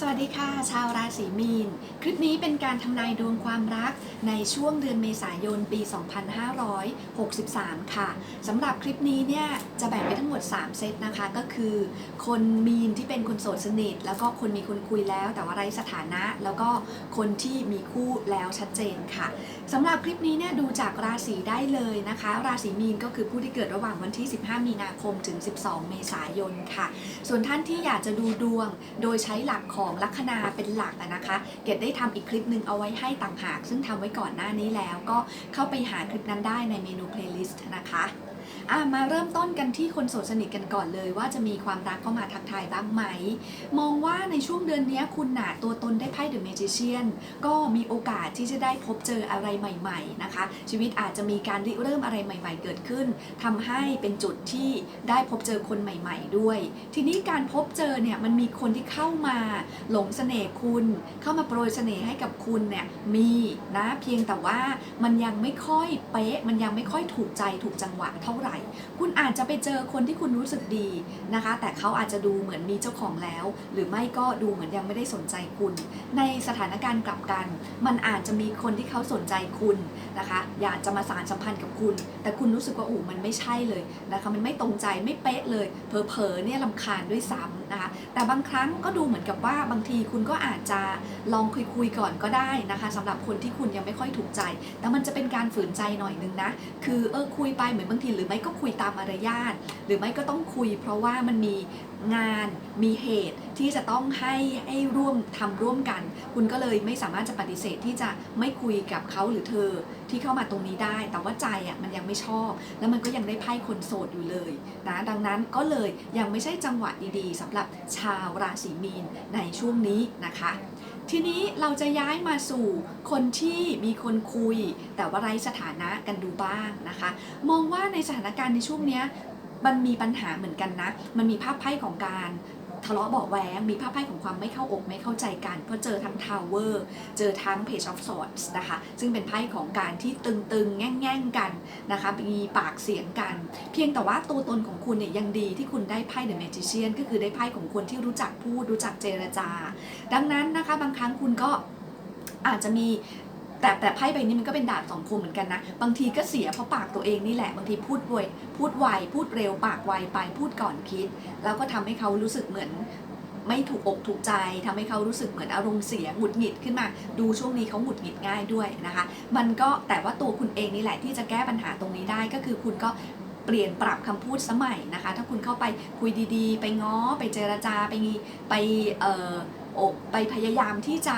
สวัสดีค่ะ ชาวราศีมีน คลิปนี้เป็นการทำนายดวงความรักในช่วงเดือนเมษายนปี 2563 ค่ะสำหรับคลิปนี้เนี่ยจะแบ่งเป็นทั้งหมด 3 เซตนะคะ ก็คือ คนมีนที่เป็นคนโสดสนิท แล้วก็คนมีคนคุยแล้วแต่ว่าไร้สถานะ แล้วก็คนที่มีคู่แล้วชัดเจนค่ะสำหรับคลิปนี้เนี่ยดูจากราศีได้เลยนะคะ ราศีมีนก็คือผู้ที่เกิดระหว่างวันที่ 15 มีนาคมถึง 12 เมษายนค่ะ ส่วนท่านที่อยากจะดูดวงโดยใช้หลักของลัคนาเป็นหลักนะคะ เกดได้ทำอีกคลิปหนึ่งเอาไว้ให้ต่างหาก ซึ่งทำไว้ก่อนหน้านี้แล้วก็เข้าไปหาคลิปนั้นได้ในเมนูเพลย์ลิสต์นะคะ อะมาเริ่มต้นกันที่คนโสดสนิทกันก่อนเลย ว่าจะมีความรักเข้ามาทักทายบ้างไหม มองว่าในช่วงเดือนนี้คุณหนาตัวตนได้ไพ่เดอะเมจิเชียนก็มีโอกาสที่จะได้พบเจออะไรใหม่ ๆนะคะ ชีวิตอาจจะมีการริเริ่มอะไรใหม่ ๆ เกิดขึ้นทำให้เป็นจุดที่ได้พบเจอคนใหม่ ๆ ด้วย ทีนี้การพบเจอเนี่ยมันมีคนที่เข้ามาหลงเสน่ห์คุณ เข้ามาโปรยเสน่ห์ให้กับคุณเนี่ยมีนะเพียงแต่ว่ามันยังไม่ค่อยเป๊ะมันยังไม่ค่อยถูกใจถูกจังหวะเท่าไหร่คุณอาจจะไปเจอคนที่คุณรู้สึกดีนะคะ แต่เขาอาจจะดูเหมือนมีเจ้าของแล้ว หรือไม่ก็ดูเหมือนยังไม่ได้สนใจคุณ ในสถานการณ์กลับกัน มันอาจจะมีคนที่เขาสนใจคุณนะคะ อยากจะมาสารสัมพันธ์กับคุณ แต่คุณรู้สึกว่าโอ้มันไม่ใช่เลยนะคะ มันไม่ตรงใจไม่เป๊ะเลย เผลอๆเนี่ยลำคาญด้วยซ้ำ นะคะแต่บางครั้งก็ดูเหมือนกับว่าบางทีคุณก็อาจจะลองคุยๆก่อนก็ได้นะคะสำหรับคนที่คุณยังไม่ค่อยถูกใจ แต่มันจะเป็นการฝืนใจหน่อยนึงนะ คือเออคุยไปเหมือนบางทีหรือไม่ก็คุยตามมารยาทหรือไม่ก็ต้องคุย เพราะว่ามันมี งานมีเหตุที่จะต้องให้ให้ร่วมทำร่วมกัน คุณก็เลยไม่สามารถจะปฏิเสธที่จะไม่คุยกับเขาหรือเธอที่เข้ามาตรงนี้ได้ แต่ว่าใจอะมันยังไม่ชอบ แล้วมันก็ยังได้ไพ่คนโสดอยู่เลยนะดังนั้นก็เลยยังไม่ใช่จังหวะดีๆสำหรับชาวราศีมีนในช่วงนี้นะคะทีนี้เราจะย้ายมาสู่คนที่มีคนคุย แต่ว่าไร้สถานะกันดูบ้างนะคะ มองว่าในสถานการณ์ในช่วงนี้ มันมีปัญหาเหมือนกันนะ มันมีภาพไพ่ของการทะเลาะเบาะแวงมีภาพไพ่ของความไม่เข้าอกไม่เข้าใจกัน เพราะเจอทั้ง Tower เจอทั้ง Page of Swords นะคะ ซึ่งเป็นไพ่ของการที่ตึงๆ แง่งๆ กันนะคะ มีปากเสียงกัน เพียงแต่ว่าตัวตนของคุณเนี่ยยังดีที่คุณได้ไพ่ The Magician ก็คือได้ไพ่ของคนที่รู้จักพูดรู้จักเจรจา ดังนั้นนะคะบางครั้งคุณก็อาจจะมี แต่แต่ไพ่ใบนี้มันก็เป็นดาบสองคมเหมือนกันนะ บางทีก็เสียเพราะปากตัวเองนี่แหละ บางทีพูดไวพูดไวพูดเร็วปากไวไปพูดก่อนคิด แล้วก็ทำให้เขารู้สึกเหมือนไม่ถูกอกถูกใจทำให้เขารู้สึกเหมือนอารมณ์เสียหงุดหงิดขึ้นมา ดูช่วงนี้เขาหงุดหงิดง่ายด้วยนะคะ มันก็แต่ว่าตัวคุณเองนี่แหละที่จะแก้ปัญหาตรงนี้ได้ก็คือคุณก็เปลี่ยนปรับคำพูดสมัยนะคะ ถ้าคุณเข้าไปคุยดีๆ ไปง้อไปเจรจาไปไปเอ่อไปพยายามที่จะ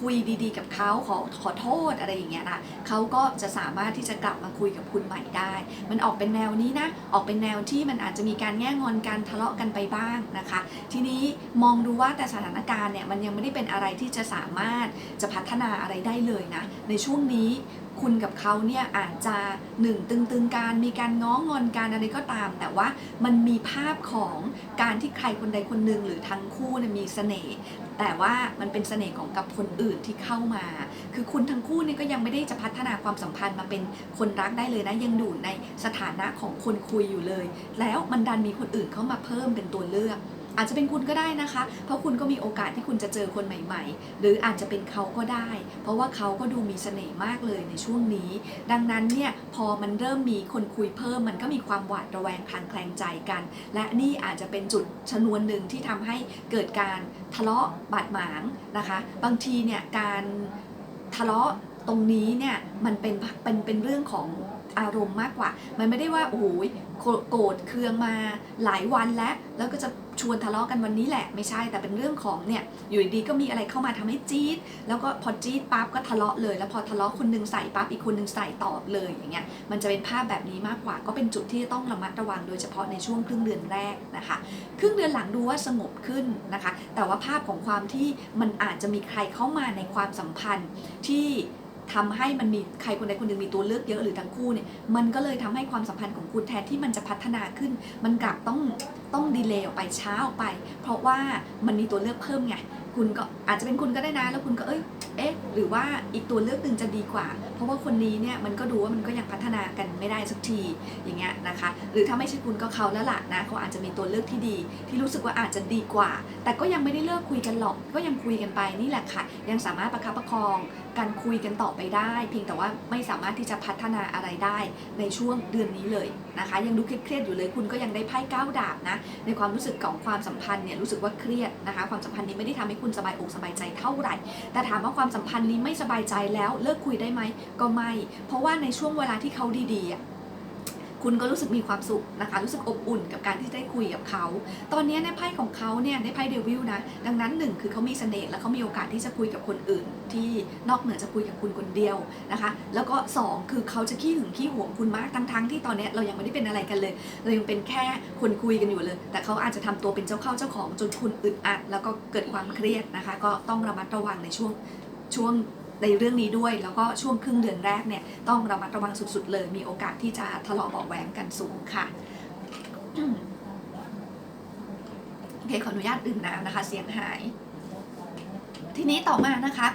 คุยดีๆ กับเขาขอขอโทษอะไรอย่างเงี้ยนะเขาก็จะสามารถที่จะกลับมาคุยกับคุณใหม่ได้ มันออกเป็นแนวนี้นะออกเป็นแนวที่มันอาจจะมีการแง่งอนกันทะเลาะกันไปบ้างนะคะ ทีนี้มองดูว่าแต่สถานการณ์เนี่ยมันยังไม่ได้เป็นอะไรที่จะสามารถจะพัฒนาอะไรได้เลยนะในช่วงนี้ คุณกับเขาเนี่ยอาจจะหนึ่งตึงๆการมีการง้องอนการอะไรก็ตาม แต่ว่ามันมีภาพของการที่ใครคนใดคนหนึ่งหรือทั้งคู่เนี่ยมีเสน่ห์แต่ว่ามันเป็นเสน่ห์ของกับคนอื่นที่เข้ามา คือคุณทั้งคู่เนี่ยก็ยังไม่ได้จะพัฒนาความสัมพันธ์มาเป็นคนรักได้เลยนะยังอยู่ในสถานะของคนคุยอยู่เลย แล้วมันดันมีคนอื่นเข้ามาเพิ่มเป็นตัวเลือก อาจจะเป็นคุณก็ได้นะคะ เพราะคุณก็มีโอกาสที่คุณจะเจอคนใหม่ ๆ หรืออาจจะเป็นเขาก็ได้ เพราะว่าเขาก็ดูมีเสน่ห์มากเลยในช่วงนี้ ดังนั้นเนี่ยพอมันเริ่มมีคนคุยเพิ่ม มันก็มีความหวาดระแวงคลางแคลงใจกัน และนี่อาจจะเป็นจุดชนวนหนึ่งที่ทำให้เกิดการทะเลาะบาดหมางนะคะ บางทีเนี่ยการทะเลาะตรงนี้เนี่ยมันเป็นเป็นเป็นเรื่องของอารมณ์มากกว่า มันไม่ได้ว่าโอ้โหโกรธเคืองมาหลายวันแล้ว แล้วก็จะ ชวนทะเลาะกันวันนี้แหละไม่ใช่แต่เป็นเรื่องของเนี่ยอยู่ดีๆก็มีอะไรเข้ามาทำให้จี๊ดแล้วก็พอจี๊ดปั๊บก็ทะเลาะเลย แล้วพอทะเลาะคนหนึงใส่ปั๊บอีกคนหนึงใส่ตอบเลยอย่างเงี้ยมันจะเป็นภาพแบบนี้มากกว่า ก็เป็นจุดที่ต้องระมัดระวังโดยเฉพาะในช่วงครึ่งเดือนแรกนะคะครึ่งเดือนหลังดูว่าสงบขึ้นนะคะ แต่ว่าภาพของความที่มันอาจจะมีใครเข้ามาในความสัมพันธ์ที่ ทำให้มันมีใครคนใดคนหนึ่งมีตัวเลือกเยอะหรือทั้งคู่เนี่ยมันก็เลยทำให้ความสัมพันธ์ของคุณแทนที่มันจะพัฒนาขึ้น มันกลับต้องต้องดีเลย์ออกไปช้าออกไป เพราะว่ามันมีตัวเลือกเพิ่มไงคุณก็อาจจะเป็นคุณก็ได้นะแล้วคุณก็เอ้ยเอ๊ะหรือว่าอีกตัวเลือกหนึ่งจะดีกว่าเพราะว่าคนนี้เนี่ยมันก็ดูว่ามันก็ยังพัฒนากันไม่ได้สักทีอย่างเงี้ยนะคะ หรือถ้าไม่ใช่คุณก็เขาแล้วล่ะนะเขาอาจจะมีตัวเลือกที่ดี ที่รู้สึกว่าอาจจะดีกว่า แต่ก็ยังไม่ได้เลิกคุยกันหรอกก็ยังคุยกันไปนี่แหละค่ะ ยังสามารถประคับประคองการคุยกันต่อไปได้ เพียงแต่ว่าไม่สามารถที่จะพัฒนาอะไรได้ในช่วงเดือนนี้เลยนะคะ ยังดูเครียดๆอยู่เลยคุณก็ยังได้ไพ่ก้าวดาบนะในความรู้สึกของความสัมพันธ์เนี่ยรู้สึกว่าเครียดนะคะ ความสัมพันธ์นี้ไม่ได้ทำให้คุณสบายอกสบายใจเท่าไหร่ แต่ถามว่าความสัมพันธ์นี้ไม่สบายใจแล้วเลิกคุยได้ไหมก็ไม่ เพราะว่าในช่วงเวลาที่เขาดีๆอะคุณก็รู้สึกมีความสุขนะคะ รู้สึกอบอุ่นกับการที่ได้คุยกับเขา ตอนนี้ในไพ่ของเขาเนี่ยในไพ่เดวิลนะ ดังนั้นหนึ่งคือเขามีเสน่ห์และเขามีโอกาสที่จะคุยกับคนอื่น ที่นอกเหนือจะคุยกับคุณคนเดียวนะคะ แล้วก็สองคือเขาจะขี้หึงขี้หวงคุณมากทั้งๆที่ตอนนี้เรายังไม่ได้เป็นอะไรกันเลยเรายังเป็นแค่คนคุยกันอยู่เลย แต่เขาอาจจะทำตัวเป็นเจ้าเข้าเจ้าของจนคุณอึดอัด แล้วก็เกิดความเครียดนะคะ ก็ต้องระมัดระวังในช่วงช่วง ในเรื่องนี้ด้วย แล้วก็ช่วงครึ่งเดือนแรกเนี่ยต้องระมัดระวังสุดๆ เลย มีโอกาสที่จะทะเลาะเบาะแหวงกันสูงค่ะโอเคขออนุญาตดื่มน้ำนะคะ เสียงหาย ทีนี้ต่อมานะคะ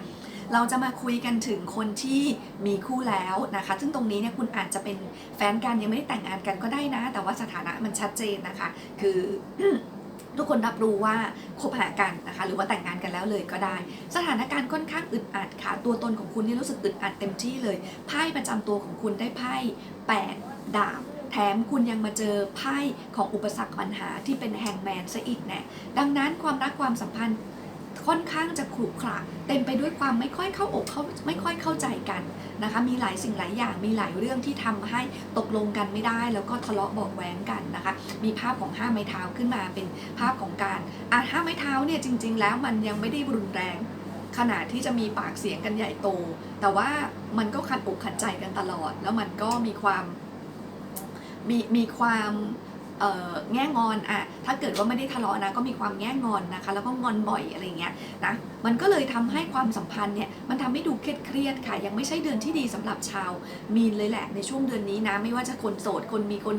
เราจะมาคุยกันถึงคนที่มีคู่แล้วนะคะ ซึ่งตรงนี้เนี่ยคุณอาจจะเป็นแฟนกันยังไม่ได้แต่งงานกันก็ได้นะ แต่ว่าสถานะมันชัดเจนนะคะ คือ ทุกคนรับรู้ว่าคบหากันนะคะหรือว่าแต่งงานกันแล้วเลยก็ได้ สถานการณ์ค่อนข้างอึดอัดค่ะ ตัวตนของคุณนี่รู้สึกอึดอัดเต็มที่เลยไพ่ประจำตัวของคุณได้ไพ่แปดดาบแถมคุณยังมาเจอไพ่ของอุปสรรคปัญหาที่เป็นแฮงแมนซะอีกแน่ดังนั้นความรักความสัมพันธ์ ค่อนข้างจะขรุขระเต็มไปด้วยความไม่ค่อยเข้าอกเข้าไม่ค่อยเข้าใจกันนะคะ มีหลายสิ่งหลายอย่างมีหลายเรื่องที่ทำให้ตกลงกันไม่ได้ แล้วก็ทะเลาะบอกแว้งกันนะคะ มีภาพของห้าไม้เท้าขึ้นมาเป็นภาพของการอะห้าไม้เท้าเนี่ยจริง ๆ แล้วมันยังไม่ได้รุนแรง ขนาดที่จะมีปากเสียงกันใหญ่โต แต่ว่ามันก็ขัดอกขัดใจกันตลอด แล้วมันก็มีความมีมีความ แง่งอนอะถ้าเกิดว่าไม่ได้ทะเลาะนะก็มีความแง่งอนนะคะ แล้วก็งอนบ่อยอะไรเงี้ยนะมันก็เลยทำให้ความสัมพันธ์เนี่ยมันทำให้ดูเครียดเครียดๆค่ะ ยังไม่ใช่เดือนที่ดีสำหรับชาวมีนเลยแหละในช่วงเดือนนี้นะ ไม่ว่าจะคนโสดคนมีคน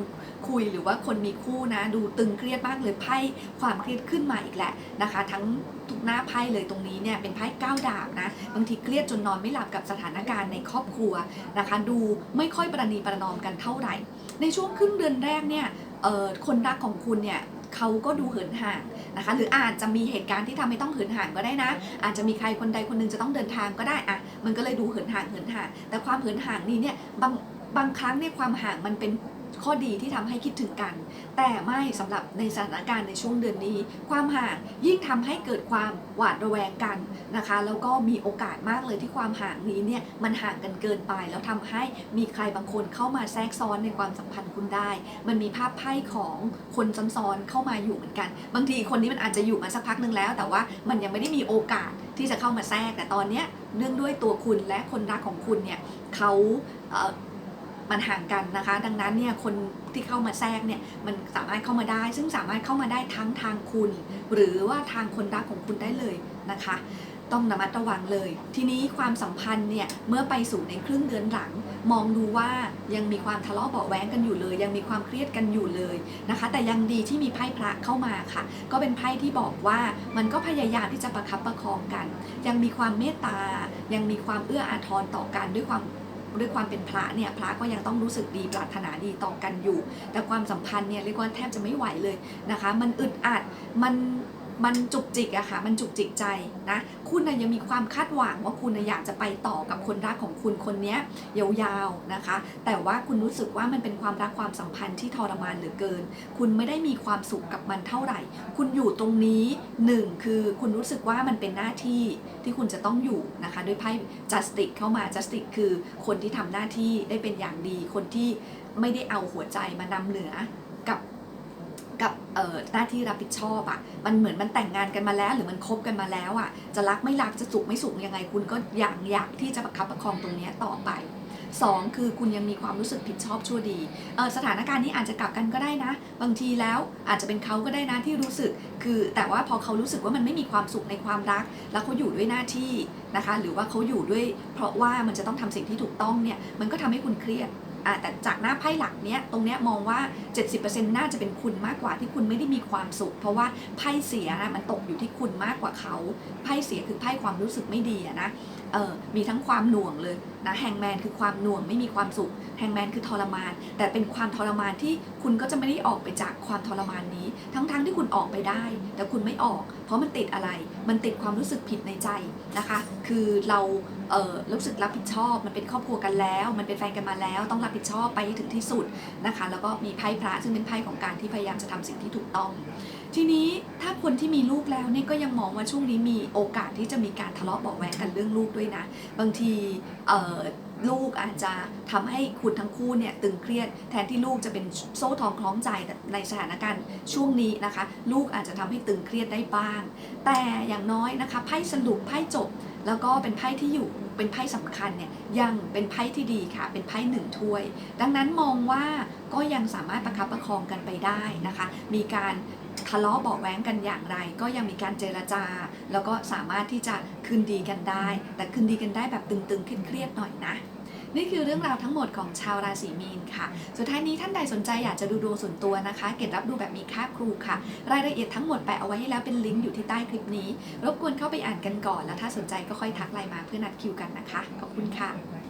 คุยหรือว่าคนมีคู่นะ ดูตึงเครียดมากเลยไพ่ความเครียดขึ้นมาอีกแหละนะคะ ทั้งทุกหน้าไพ่เลยตรงนี้เนี่ยเป็นไพ่ก้าวดาบนะบางทีเครียดจนนอนไม่หลับกับสถานการณ์ในครอบครัวนะคะ ดูไม่ค่อยประนีประนอมกันเท่าไหร่ ในช่วงครึ่งเดือนแรกเนี่ย เออคนรักของคุณเนี่ยเขาก็ดูเหินห่างนะคะ หรืออาจจะมีเหตุการณ์ที่ทำให้ต้องเหินห่างก็ได้นะ อาจจะมีใครคนใดคนหนึงจะต้องเดินทางก็ได้อะมันก็เลยดูเหินห่างเหินห่าง แต่ความเหินห่างนี้เนี่ยบางบางครั้งเนี่ยความห่างมันเป็น ข้อดีที่ทำให้คิดถึงกัน แต่ไม่สำหรับในสถานการณ์ในช่วงเดือนนี้ ความห่างยิ่งทำให้เกิดความหวาดระแวงกันนะคะ แล้วก็มีโอกาสมากเลยที่ความห่างนี้เนี่ยมันห่างกันเกินไป แล้วทำให้มีใครบางคนเข้ามาแทรกซ้อนในความสัมพันธ์คุณได้ มันมีภาพไพ่ของคนซ้ำซ้อนเข้ามาอยู่เหมือนกัน บางทีคนนี้มันอาจจะอยู่มาสักพักหนึ่งแล้ว แต่ว่ามันยังไม่ได้มีโอกาสที่จะเข้ามาแทรกแต่ตอนเนี้ยเนื่องด้วยตัวคุณและคนรักของคุณเนี่ยเขา มันห่างกันนะคะ ดังนั้นเนี่ยคนที่เข้ามาแทรกเนี่ยมันสามารถเข้ามาได้ ซึ่งสามารถเข้ามาได้ทั้งทางคุณ หรือว่าทางคนรักของคุณได้เลยนะคะ ต้องระมัดระวังเลย ทีนี้ความสัมพันธ์เนี่ยเมื่อไปสู่ในครึ่งเดือนหลัง มองดูว่ายังมีความทะเลาะเบาแว้งกันอยู่เลย ยังมีความเครียดกันอยู่เลยนะคะ แต่ยังดีที่มีไพ่พระเข้ามาค่ะ ก็เป็นไพ่ที่บอกว่ามันก็พยายามที่จะประคับประคองกัน ยังมีความเมตตายังมีความเอื้ออาทรต่อกันด้วยความ ด้วยความเป็นพระเนี่ยพระก็ยังต้องรู้สึกดีปรารถนาดีต่อกันอยู่ แต่ความสัมพันธ์เนี่ยเรียกว่าแทบจะไม่ไหวเลยนะคะ มันอึดอัดมัน มันจุกจิกอะค่ะ มันจุกจิกใจนะ คุณนะยังมีความคาดหวังว่าคุณนะอยากจะไปต่อกับคนรักของคุณคนนี้ยยาวๆนะคะ แต่ว่าคุณรู้สึกว่ามันเป็นความรักความสัมพันธ์ที่ทรมานเหลือเกิน คุณไม่ได้มีความสุขกับมันเท่าไหร่ คุณอยู่ตรงนี้หนึ่งคือคุณรู้สึกว่ามันเป็นหน้าที่ที่คุณจะต้องอยู่นะคะ ด้วยไพ่ justice เข้ามา justice คือคนที่ทำหน้าที่ได้เป็นอย่างดี คนที่ไม่ได้เอาหัวใจมานำเหนือ กับเอ่อหน้าที่รับผิดชอบอะ่ะมันเหมือนมันแต่งงานกันมาแล้ว หรือมันคบกันมาแล้วอะ่ะ จะรักไม่รักจะสุขไม่สุขยังไง คุณก็อยากอยากที่จะประคับประคองตรงนี้ต่อไปสองคือคุณยังมีความรู้สึกผิดชอบชั่วดีสถานการณ์นี้อาจจะกลับกันก็ได้นะ บางทีแล้วอาจจะเป็นเขาก็ได้นะที่รู้สึก คือแต่ว่าพอเขารู้สึกว่ามันไม่มีความสุขในความรัก แล้วเขาอยู่ด้วยหน้าที่นะคะ หรือว่าเขาอยู่ด้วย เพราะว่ามันจะต้องทำสิ่งที่ถูกต้องเนี่ยมันก็ทำให้คุณเครียด แต่จากหน้าไพ่หลักเนี้ยตรงเนี้ยมองว่า 70%น่าจะเป็นคุณมากกว่าที่คุณไม่ได้มีความสุข เพราะว่าไพ่เสียนะมันตกอยู่ที่คุณมากกว่าเขาไพ่เสียคือไพ่ความรู้สึกไม่ดีอะนะเออมีทั้งความหน่วงเลยนะแฮงแมนคือความหน่วงไม่มีความสุขแฮงแมนคือทรมาน แต่เป็นความทรมานที่คุณก็จะไม่ได้ออกไปจากความทรมานนี้ ทั้งๆที่คุณออกไปได้ แต่คุณไม่ออก ราะมันติดอะไร มันติดความรู้สึกผิดในใจนะคะ คือเราเออรู้สึกรับผิดชอบ มันเป็นครอบครัวกันแล้ว มันเป็นแฟนกันมาแล้ว ต้องรับผิดชอบไปให้ถึงที่สุดนะคะ แล้วก็มีไพ่พระซึ่งเป็นไพ่ของการที่พยายามจะทำสิ่งที่ถูกต้อง ทีนี้ถ้าคนที่มีลูกแล้วเนี่ยก็ยังมองว่าช่วงนี้มีโอกาสที่จะมีการทะเลาะเบาะแวงกันเรื่องลูกด้วยนะ บางทีเออ ลูกอาจจะทำให้คุณทั้งคู่เนี่ยตึงเครียดแทนที่ลูกจะเป็นโซ่ทองคล้องใจในสถานการณ์ช่วงนี้นะคะ ลูกอาจจะทำให้ตึงเครียดได้บ้าง แต่อย่างน้อยนะคะไพ่สรุปไพ่จบ แล้วก็เป็นไพ่ที่อยู่เป็นไพ่สำคัญเนี่ยยังเป็นไพ่ที่ดีค่ะ เป็นไพ่หนึ่งถ้วย ดังนั้นมองว่าก็ยังสามารถประคับประคองกันไปได้นะคะ มีการ ทะเลาะเบาแว้งกันอย่างไร ก็ยังมีการเจรจา แล้วก็สามารถที่จะคืนดีกันได้ แต่คืนดีกันได้แบบตึงๆเครียดๆหน่อยนะนี่คือเรื่องราวทั้งหมดของชาวราศีมีนค่ะ สุดท้ายนี้ท่านใดสนใจอยากจะดูดวงส่วนตัวนะคะ เกรดรับดูแบบมีค่าครูค่ะ รายละเอียดทั้งหมดแปะเอาไว้ให้แล้วเป็นลิงก์อยู่ที่ใต้คลิปนี้ รบกวนเข้าไปอ่านกันก่อน แล้วถ้าสนใจก็ค่อยทักไลน์มาเพื่อนัดคิวกันนะคะ ขอบคุณค่ะ